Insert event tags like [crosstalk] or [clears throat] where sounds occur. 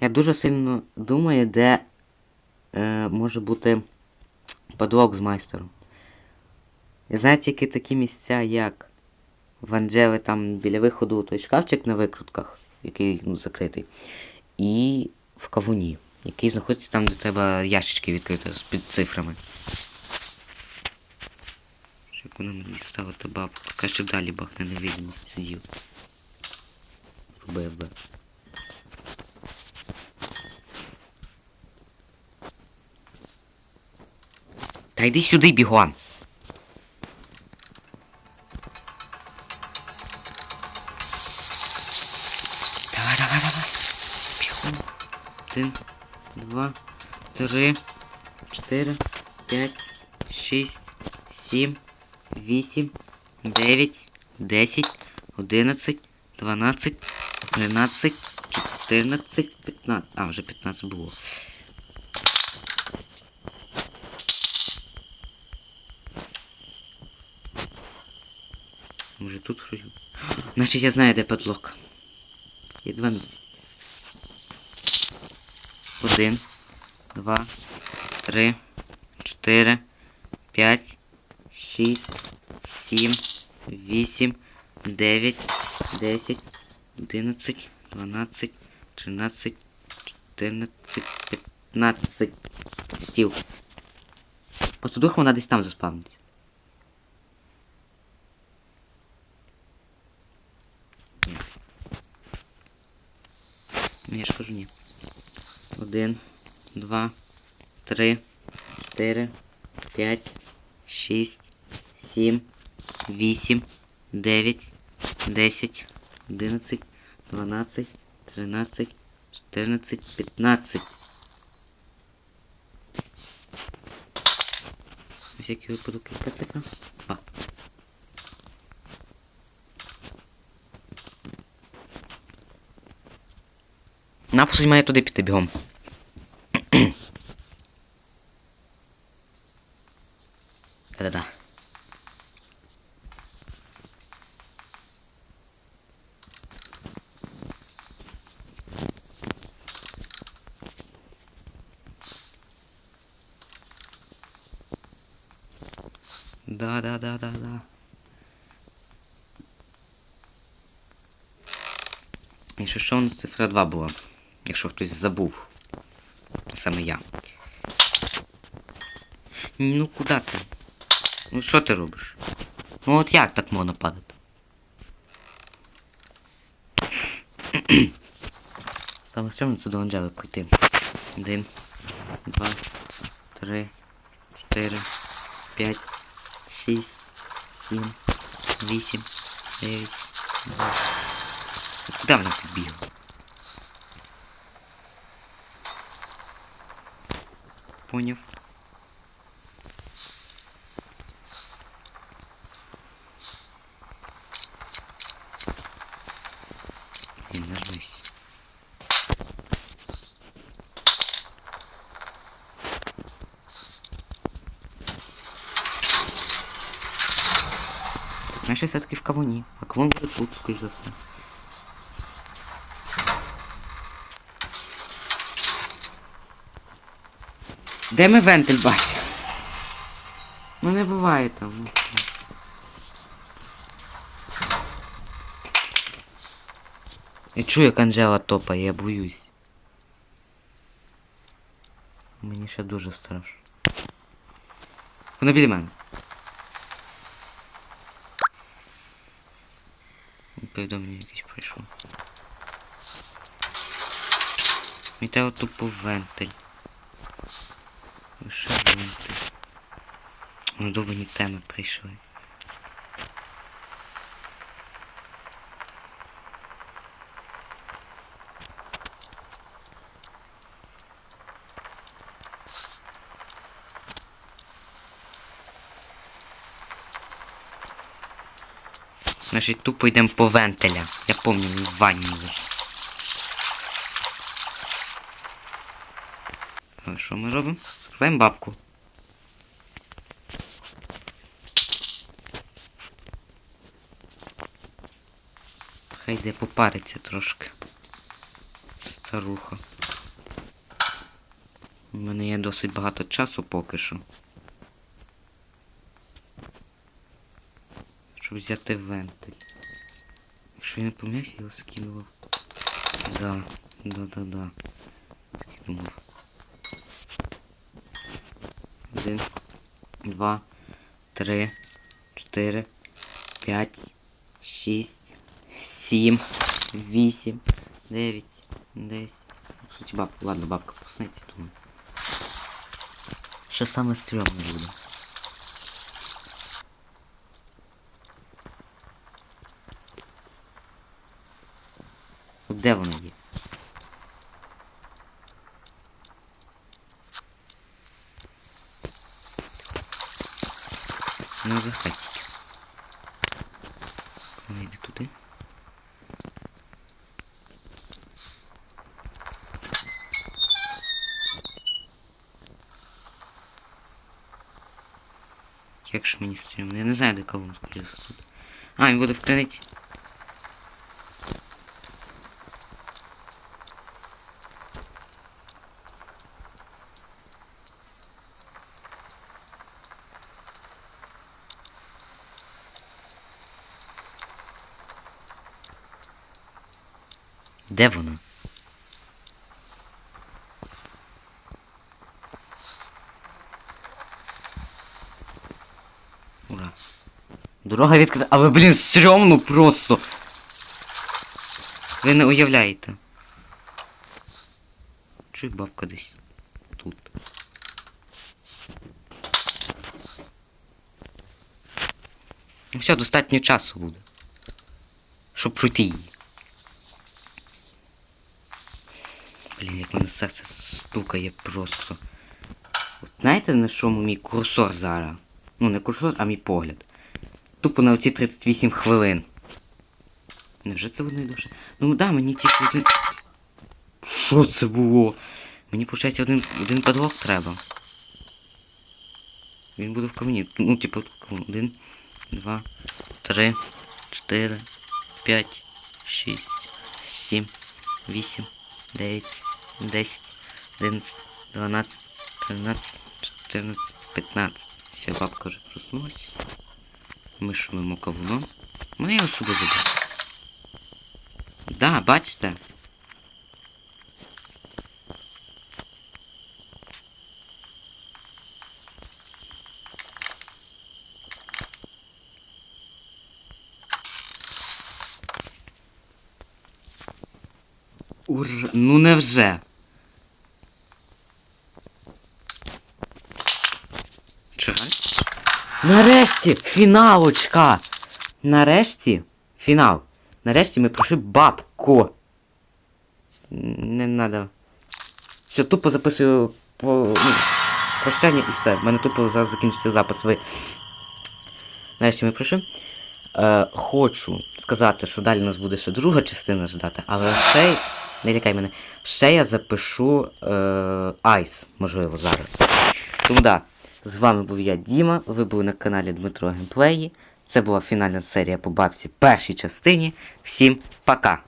Я дуже сильно думаю, де е, може бути подлог з майстером. Я знаю тільки такі місця, як в Анджели там біля виходу той шкафчик на викрутках, який ну, закритий. І в кавуні, який знаходиться там, де треба ящички відкрити з під цифрами. Як вона мені ставити бабку, краще далі бахне невидимість сидів. Робив би. Та йди сюди бігом. Давай, давай, давай. Бігом. Один, два, три, чотири, п'ять, шість, сім, вісім, дев'ять, десять, одинадцять, дванадцять, тринадцять, чотирнадцять, п'ятнадцять. А, вже п'ятнадцять було. Може тут хрою? Значить я знаю, де подлог. Є два. Один, два, три, чотири, п'ять, шість, сім, вісім, дев'ять, десять, одинадцять, дванадцять, тринадцять, чотирнадцять, п'ятнадцять. Стіл. Посудуха вона десь там заспавниться. Ну, я ж кажу ні. Один, два, три, чотири, п'ять, шість, сім, вісім, дев'ять, десять, одинадцять, дванадцять, тринадцять, чотирнадцять, п'ятнадцять. На всякий випадок яка цифра? Два. Напусуть має туди піти бігом. Да-да-да. Да-да-да-да-да. І що, що у нас цифра 2 була? Якщо хтось забув. Саме я. Ну куди ти? Ну що ти робиш? Ну от як так можна падати? [clears throat] Саме стрьомно це до Анджели пройти. Один, два, три, чотири, п'ять, шість, сім, вісім, дев'ять, десять. Куди вона підбігла? Поняв. Не нажмись. Знаєш, все-таки в кавуні. А кавун буде тут, скоріш за Де ми вентиль бачимо? Ну не буває там. Я чую, як Анжела топає, я боюсь. Мені ще дуже страшно. Вона біля мене. Повідомлення якесь прийшло. Мітео тупо вентиль. Лише вентиль. Надовані теми прийшли. Значить, тупо йдемо по вентиля. Я пам'ятаю, в ванні лежить. А що ми робимо? Скриваємо бабку. Хай йде попариться трошки. Старуха. У мене є досить багато часу поки що. Щоб взяти вентиль. Якщо я не помиляюсь, я його скинував. Да, да, да, да. Скинув. Один, два, три, чотири, п'ять, шість, сім, вісім, дев'ять, десять. Кстати, бабка, ладно, бабка проснеться, думаю. Що саме стрьомне буде? Де воно є? Ну, заходіть. Вона йде туди. Як ж мені стрімно? Я не знаю, де колон скоріше тут. А, він буде в криниці. Де вона? Ура. Дорога відкрита. Але, блін, стрьомно просто. Ви не уявляєте. Чуй бабка десь тут. Ну все, достатньо часу буде. Щоб пройти її. Блін, як мене серце стукає просто. От знаєте на чому мій курсор зараз? Ну не курсор, а мій погляд. Тупо на оці 38 хвилин. Невже це одне дуже? Ну да, мені тільки один. Що це було? Мені, виходить, один, один подлог треба. Він буде в камені. Ну, типу, один, два, три, чотири, п'ять, шість, сім, вісім, дев'ять, десять, одинадцять, дванадцять, тринадцять, чотирнадцять, п'ятнадцять. Все, бабка вже проснулась. Ми шумимо кавуном. Мене його сюди забрати. Да, бачите? Ур... Ну невже? Нарешті фіналочка! Нарешті фінал. Нарешті ми пройшли бабку. Не надо. Все, тупо записую по ну, прощання і все. У мене тупо зараз закінчиться запис. Ви. Нарешті ми пройшли. Е, хочу сказати, що далі у нас буде ще друга частина ждати, але ще. Не лякай мене. Ще я запишу е, Айс, можливо, зараз. Тому да. З вами був я, Діма. Ви були на каналі Дмитро Геймплеї. Це була фінальна серія по бабці першій частині. Всім пока!